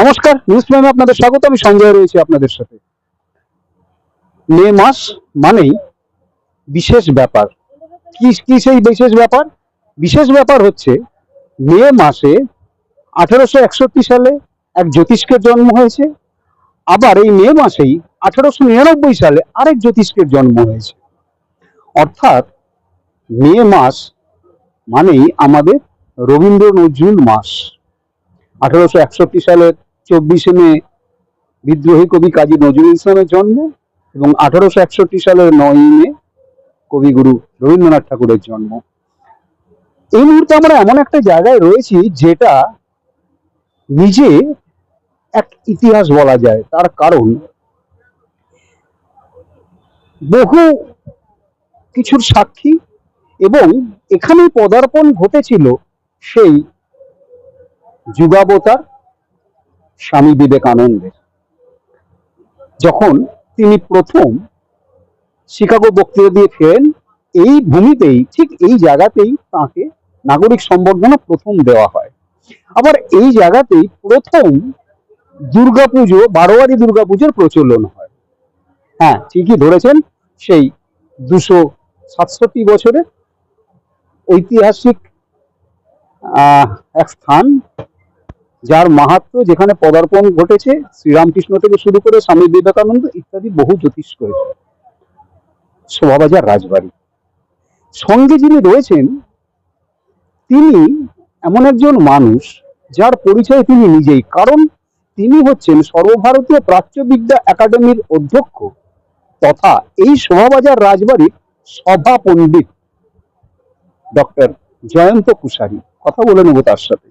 নমস্কার, নিউজ প্রাইমে আপনাদের স্বাগত, আমি সঞ্জয় রয়েছি আপনাদের সাথে। মে মাস মানেই বিশেষ ব্যাপার। কি কি সেই বিশেষ ব্যাপার? বিশেষ ব্যাপার হচ্ছে, মে মাসে আঠারোশো একষট্টি সালে এক জ্যোতিষ্কের জন্ম হয়েছে, আবার এই মে মাসেই আঠারোশো নিরানব্বই সালে আরেক জ্যোতিষ্কের জন্ম হয়েছে। অর্থাৎ, মে মাস মানেই আমাদের রবীন্দ্র নজরুল মাস। আঠারোশো একষট্টি সালের চব্বিশে মে বিদ্রোহী কবি কাজী নজরুল ইসলামের জন্ম এবং আঠারোশো একষট্টি সালের নয়ই মে কবিগুরু রবীন্দ্রনাথ ঠাকুরের জন্ম। এই মুহূর্তে আমরা এমন একটা জায়গায় রয়েছি যেটা নিজে এক ইতিহাস বলা যায়, তার কারণ বহু কিছুর সাক্ষী এবং এখানে পদার্পণ ঘটেছিল সেই যুগাবতার স্বামী বিবেকানন্দের। যখন তিনি প্রথম শিকাগো বক্তৃতা দিয়ে ফেরেন, এই ভূমিতেই, ঠিক এই জায়গাতেই তাকে নাগরিক সম্বর্ধনা প্রথম দেওয়া হয়। আবার এই জায়গাতেই প্রথম দুর্গাপুজো, বারোয়ারি দুর্গাপুজোর প্রচলন হয়। হ্যাঁ ঠিকই ধরেছেন, সেই দুশো সাতষট্টি বছরে ঐতিহাসিক এক স্থান যার মাহাত্ম্য যেখানে পদার্পণ ঘটেছে, শ্রীরামকৃষ্ণ থেকে শুরু করে স্বামী বিবেকানন্দ ইত্যাদি বহু জ্যোতিষ্ক। শোভাবাজার রাজবাড়ি। সঙ্গে যিনি রয়েছেন, তিনি এমন একজন মানুষ যার পরিচয় তিনি নিজেই, কারণ তিনি হচ্ছেন সর্বভারতীয় প্রাচ্যবিদ্যা একাডেমির অধ্যক্ষ তথা এই শোভাবাজার রাজবাড়ির সভা পণ্ডিত ডক্টর জয়ন্ত কুশারী। কথা বলে নেব তার সাথে।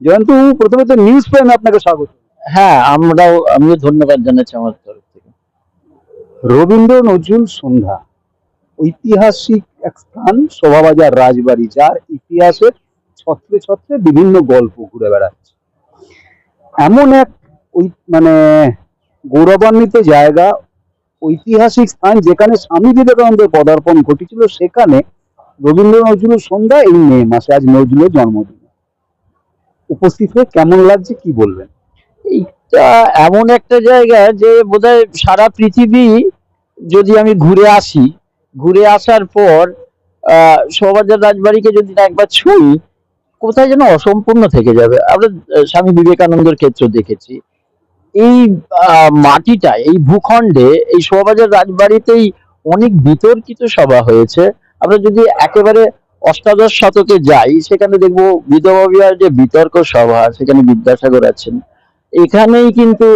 জয়ন্ত প্রথমে তো নিউজ প্রাইমে আপনাকে স্বাগত। হ্যাঁ আমরাও আমিও ধন্যবাদ জানাচ্ছি আমার তরফ থেকে। রবীন্দ্র নজরুল সন্ধ্যা ঐতিহাসিক এক স্থান শোভাবাজার রাজবাড়ি যার ইতিহাসের ছত্রে ছত্রে বিভিন্ন গল্প ঘুরে বেড়াচ্ছে। এমন এক ওই মানে গৌরবান্বিত জায়গা ঐতিহাসিক স্থান যেখানে স্বামী বিবেকানন্দের পদার্পণ ঘটেছিল সেখানে রবীন্দ্র নজরুল সন্ধ্যা এই মে মাসে আজ নজরুলের জন্মদিন। উপস্থিত হয়ে কেমন লাগছে, কি বলবেন? এইটা এমন একটা জায়গা যে বোধহয় সারা পৃথিবী যদি আমি ঘুরে আসি, ঘুরে আসার পর শোভাবাজার রাজবাড়িকে যদি না একবার ছুঁই, কোথায় যেন অসম্পূর্ণ থেকে যাবে। আমরা স্বামী বিবেকানন্দের ক্ষেত্র দেখেছি। এই মাটিটা, এই ভূখণ্ডে, এই শোভাবাজার রাজবাড়িতেই অনেক বিতর্কিত সভা হয়েছে। আমরা যদি একেবারে অষ্টাদশ শতকে যাই, সেখানে দেখব বিধবা বিহার যে বিতর্ক সভা, সেখানে বিদ্যাসাগর আছেন। এখানেই কিন্তু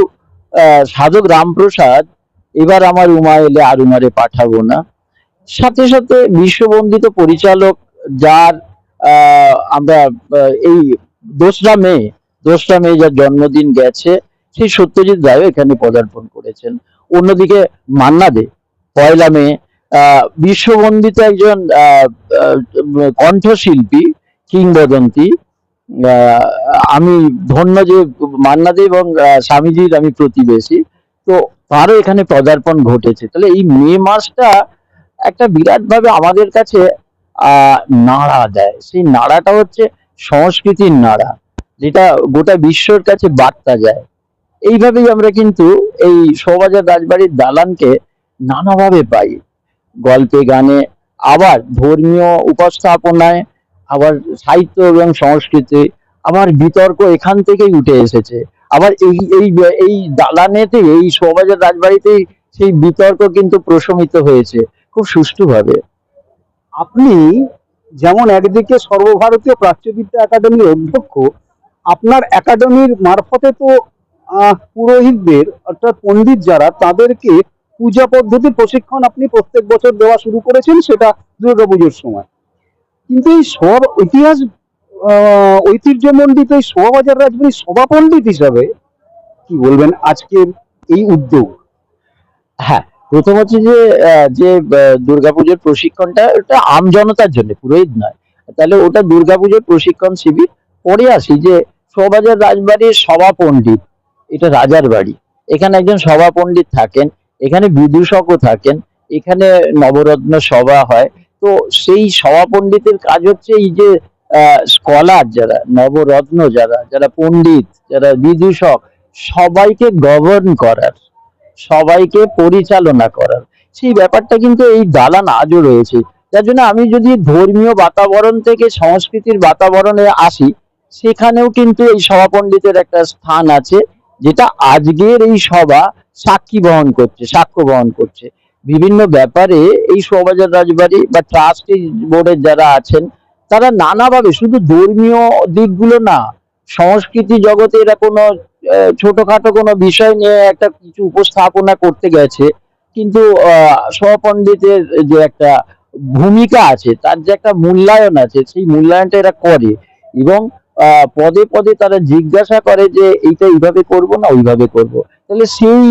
সাধক রামপ্রসাদ, এবার আমার উমা এলে আর উমারে পাঠাবো না। সাথে সাথে বিশ্ববন্দিত পরিচালক যার আমরা এই দোসরা মে দোসরা মে যার জন্মদিন গেছে, সেই সত্যজিৎ রায় এখানে পদার্পণ করেছেন। অন্যদিকে মান্না দে, পয়লা মে বিশ্ববন্দিত একজন কণ্ঠশিল্পী, কিংবদন্তি। আমি ধন্য যে মান্না দে এবং স্বামীজির আমি প্রতিবেশী। তো তারও এখানে পদার্পণ ঘটেছে। তাহলে এই মে মাসটা একটা বিরাট ভাবে আমাদের কাছে নাড়া দেয়। সেই নাড়াটা হচ্ছে সংস্কৃতির নাড়া, যেটা গোটা বিশ্বর কাছে বার্তা যায়। এইভাবেই আমরা কিন্তু এই শোভাবাজার রাজবাড়ির দালানকে নানাভাবে পাই। গল্পে, গানে, আবার ধর্মীয় উপস্থাপনায়, আবার সাহিত্য এবং সংস্কৃতি, আবার বিতর্ক এখান থেকেই উঠে এসেছে। আবার এই এই এই দালানেতে, এই শোভাবাজার রাজবাড়িতেই সেই বিতর্ক কিন্তু প্রশমিত হয়েছে, খুব সুষ্ঠুভাবে। আপনি যেমন একদিকে সর্বভারতীয় প্রাচ্যবিদ্যা একাডেমির অধ্যক্ষ, আপনার একাডেমির মারফতে তো পুরোহিতদের, অর্থাৎ পণ্ডিত যারা, তাদেরকে পূজা পদ্ধতি, প্রশিক্ষণ আপনি প্রত্যেক বছর দেওয়া শুরু করেছেন, সেটা দুর্গাপুজোর সময়। কিন্তু এই সব ইতিহাস ঐতিহ্যমণ্ডিত এই শোভাবাজার রাজবাড়ির সভা পণ্ডিত হিসাবে কি বলবেন আজকের এই উদ্যোগ? হ্যাঁ প্রথম হচ্ছে যে যে দুর্গাপুজোর প্রশিক্ষণটা, ওটা আম জনতার জন্য, পুরোহিত নয়। তাহলে ওটা দুর্গাপুজোর প্রশিক্ষণ শিবির। পরে আসি যে, শোভাবাজার রাজবাড়ির সভা পণ্ডিত এটা রাজার বাড়ি। এখানে একজন সভা পণ্ডিত থাকেন এখানে বিদূষকও থাকেন, এখানে নবরত্ন সভা হয়। তো সেই সভা পণ্ডিতের কাজ হচ্ছে এই যে স্কলার যারা, নবরত্ন যারা যারা পণ্ডিত, যারা বিদূষক, সবাইকে গভর্ন করার, সবাইকে পরিচালনা করার। সেই ব্যাপারটা কিন্তু এই দালান আজও রয়েছে। যার জন্য আমি যদি ধর্মীয় বাতাবরণ থেকে সংস্কৃতির বাতাবরণে আসি, সেখানেও কিন্তু এই সভা পণ্ডিতের একটা স্থান আছে। যেটা আজকের এই সভা সাক্ষী বহন করছে, সাক্ষ্য বহন করছে। বিভিন্ন ব্যাপারে এই শোভাবাজার রাজবাড়ি বা ট্রাস্টি বোর্ডের যারা আছেন, তারা নানাভাবে শুধু ধর্মীয় দিকগুলো না, সংস্কৃতি জগতে এরা কোনো ছোটখাটো কোনো বিষয় নিয়ে একটা কিছু উপস্থাপনা করতে গেছে। কিন্তু সহপণ্ডিতের যে একটা ভূমিকা আছে, তার যে একটা মূল্যায়ন আছে, সেই মূল্যায়নটা এরা করে। এবং পদে পদে তারা জিজ্ঞাসা করে যে এইটা এইভাবে করব না ওইভাবে করব। তাহলে সেই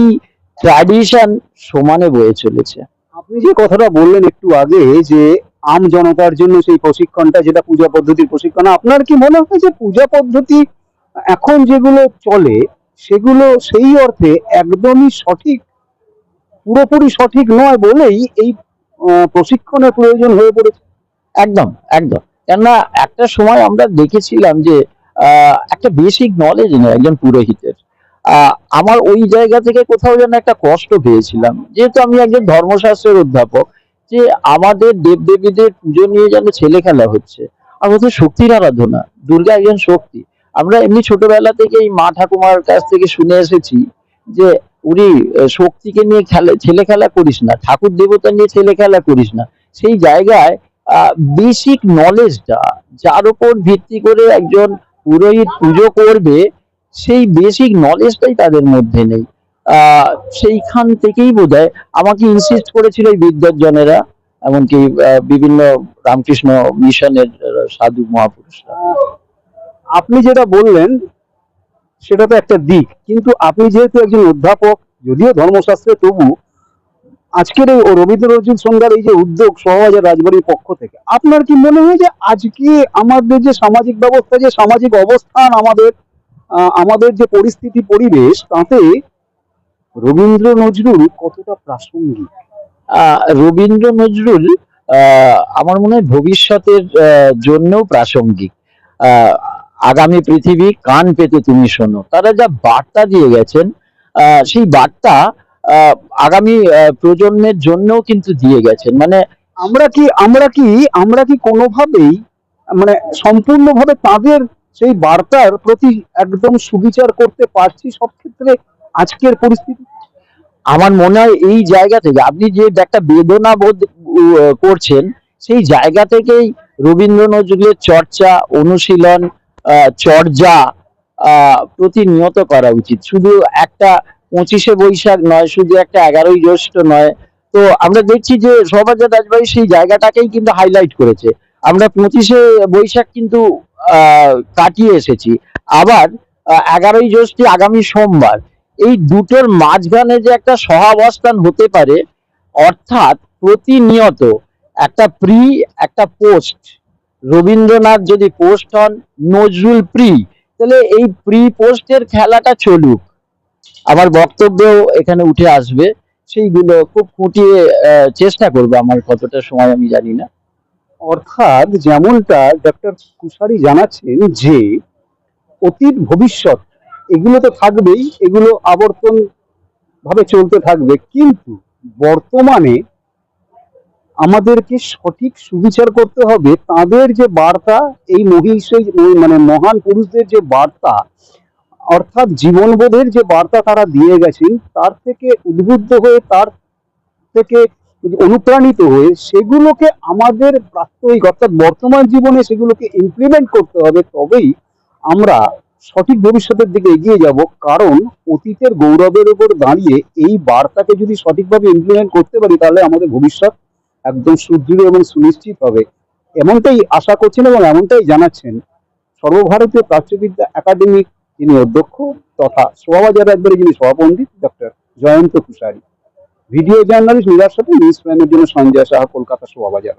ট্র্যাডিশন সমানে বয়ে চলেছে। আপনি যে কথাটা বললেন একটু আগে যে আম জনতার জন্য সেই প্রশিক্ষণটা যেটা পূজা পদ্ধতির প্রশিক্ষণ আপনার কি মনে হয় যে পূজা পদ্ধতি এখন যেগুলো চলে সেগুলো সেই অর্থে একদমই সঠিক পুরোপুরি সঠিক নয় বলেই এই প্রশিক্ষণের প্রয়োজন হয়ে পড়েছে? একদম একদম। কেননা একটা সময় আমরা দেখেছিলাম যে একটা বেসিক নলেজ নেই একজন পুরোহিতের। আমার ওই জায়গা থেকে কোথাও যেন একটা কষ্ট পেয়েছিলাম। যেহেতু আমি একজন ধর্মশাস্ত্রের অধ্যাপক, যে আমাদের দেবদেবীদের পুজো নিয়ে যেন ছেলে খেলা হচ্ছে। আর হচ্ছে শক্তির আরাধনা, দুর্গা একজন শক্তি। আমরা এমনি ছোটবেলা থেকে এই মা ঠাকুমার কাছ থেকে শুনে এসেছি যে উনি শক্তিকে নিয়ে খেলা ছেলে খেলা করিস না, ঠাকুর দেবতা নিয়ে ছেলে খেলা করিস না। সেই জায়গায় বেসিক নলেজটা যার উপর ভিত্তি করে একজন পুরোহিত পুজো করবে, সেই বেসিক নলেজটাই তাদের মধ্যে নেই। সেইখান থেকেই বোধ আমাকে ইনসিস্ট করেছিল এই বিদ্যার্জনেরা এমনকি বিভিন্ন রামকৃষ্ণ মিশনের সাধু মহাপুরুষরা। আপনি যেটা বললেন, সেটা তো একটা দিক। কিন্তু আপনি যেহেতু একজন অধ্যাপক, যদিও ধর্মশাস্ত্রে তবু আজকের এই রবীন্দ্র নজরুল সন্ধ্যার এই যে উদ্যোগ সহবাজার রাজবাড়ির পক্ষ থেকে, আপনার কি মনে হয় যে আজকে আমাদের যে সামাজিক ব্যবস্থা, যে সামাজিক অবস্থান আমাদের আমাদের যে পরিস্থিতি পরিবেশ, তাতে রবীন্দ্র নজরুল কতটা প্রাসঙ্গিক? রবীন্দ্র নজরুল আমার মনে হয় ভবিষ্যতের জন্যও প্রাসঙ্গিক। আগামী পৃথিবী কান পেতে তুমি শোনো। তারা যা বার্তা দিয়ে গেছেন সেই বার্তা আগামী প্রজন্মের জন্যও কিন্তু দিয়ে গেছেন। মানে আমরা কি আমরা কি আমরা কি কোনোভাবেই মানে সম্পূর্ণভাবে তাদের সেই বার্তার প্রতি একদম সুবিচার করতে পারছি সব ক্ষেত্রে আজকের পরিস্থিতি? আমার মনে হয় এই জায়গা থেকে, আপনি যে একটা বেদনা বোধ করছেন, সেই জায়গা থেকেই রবীন্দ্র নজরুলের চর্চা, অনুশীলন চর্যা প্রতিনিয়ত করা উচিত। শুধু একটা পঁচিশে বৈশাখ নয়, শুধু একটা এগারোই জ্যৈষ্ঠ নয়। তো আমরা দেখছি যে সবাজার রাজবাড়ি সেই জায়গাটাকেই কিন্তু হাইলাইট করেছে। আমরা পঁচিশে বৈশাখ কিন্তু কাটিয়ে এসেছি। আবার এগারোই জ্যৈষ্ঠী আগামী সোমবার, এই দুটোর মাঝখানে যে একটা সহাবস্থান হতে পারে, অর্থাৎ প্রতিনিয়ত একটা প্রি একটা পোস্ট রবীন্দ্রনাথ যদি পোস্ট হন, নজরুল প্রি তাহলে এই প্রি পোস্টের খেলাটা চলুক। আমার বক্তব্যও এখানে উঠে আসবে। সেইগুলো খুব খুঁটিয়ে চেষ্টা করব আমার কতটা সময় আমি জানি না। অর্থাৎ যেমনটা ডক্টর কুশারি জানাচ্ছেন যে, অতীত, ভবিষ্যৎ, এগুলো তো থাকবেই, এগুলো আবর্তন ভাবে চলতে থাকবে। কিন্তু বর্তমানে আমাদেরকে সঠিক সুবিচার করতে হবে। তাদের যে বার্তা, এই মহিষী মানে মহান পুরুষদের যে বার্তা অর্থাৎ জীবনবোধের যে বার্তা তারা দিয়ে গেছেন, তার থেকে উদ্বুদ্ধ হয়ে, তার থেকে অনুপ্রাণিত হয়ে সেগুলোকে আমাদের প্রাত্যহিক অর্থাৎ বর্তমান জীবনে সেগুলোকে ইমপ্লিমেন্ট করতে হবে, তবেই আমরা সঠিক ভবিষ্যতের দিকে এগিয়ে যাব। কারণ অতীতের গৌরবের উপর দাঁড়িয়ে এই বার্তাকে যদি সঠিকভাবে ইমপ্লিমেন্ট করতে পারি, তাহলে আমাদের ভবিষ্যৎ একদম সুদৃঢ় এবং সুনিশ্চিত হবে। এমনটাই আশা করছেন এবং এমনটাই জানাচ্ছেন সর্বভারতীয় প্রাচ্যবিদ্যা একাডেমির যিনি অধ্যক্ষ তথা শোভাবাজার একবারে যিনি সভাপণ্ডিত doctor Jayanta Kushari. Video journalist নিরার সাথে নিউজ প্রাইমের জন্য সঞ্জয় সাহা, কলকাতা শোভাবাজার